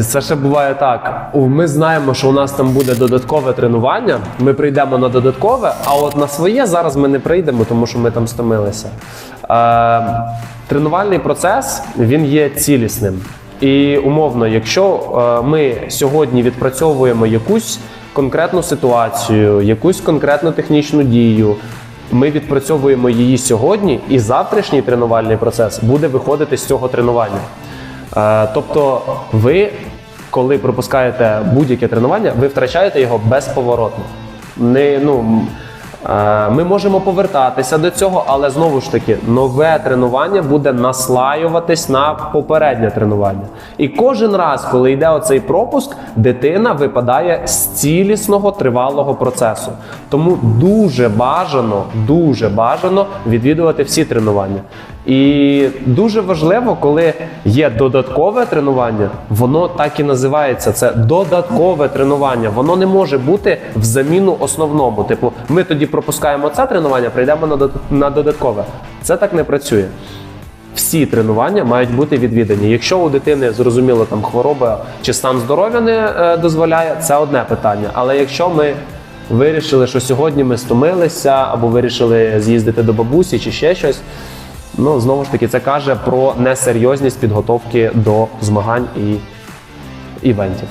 І Це ще буває так. Ми знаємо, що у нас там буде додаткове тренування. Ми прийдемо на додаткове, а от на своє зараз ми не прийдемо, тому що ми там стомилися. Е, тренувальний процес він є цілісним. І умовно, якщо е, ми сьогодні відпрацьовуємо якусь конкретну ситуацію, якусь конкретну технічну дію. Ми відпрацьовуємо її сьогодні, і завтрашній тренувальний процес буде виходити з цього тренування. Е, тобто, ви, коли пропускаєте будь-яке тренування, ви втрачаєте його безповоротно. Не, ну, е, ми можемо повертатися до цього, але знову ж таки, нове тренування буде наслаюватись на попереднє тренування. І кожен раз, коли йде оцей пропуск, дитина випадає з цілісного тривалого процесу. Тому дуже бажано, дуже бажано відвідувати всі тренування. І дуже важливо, коли є додаткове тренування, воно так і називається. Це додаткове тренування. Воно не може бути в заміну основному. Типу, ми тоді пропускаємо це тренування, прийдемо на додаткове. Це так не працює. Всі тренування мають бути відвідані. Якщо у дитини зрозуміло там хвороба чи стан здоров'я не е, дозволяє, це одне питання. Але якщо ми вирішили, що сьогодні ми стомилися, або вирішили з'їздити до бабусі чи ще щось, ну знову ж таки, це каже про несерйозність підготовки до змагань і івентів.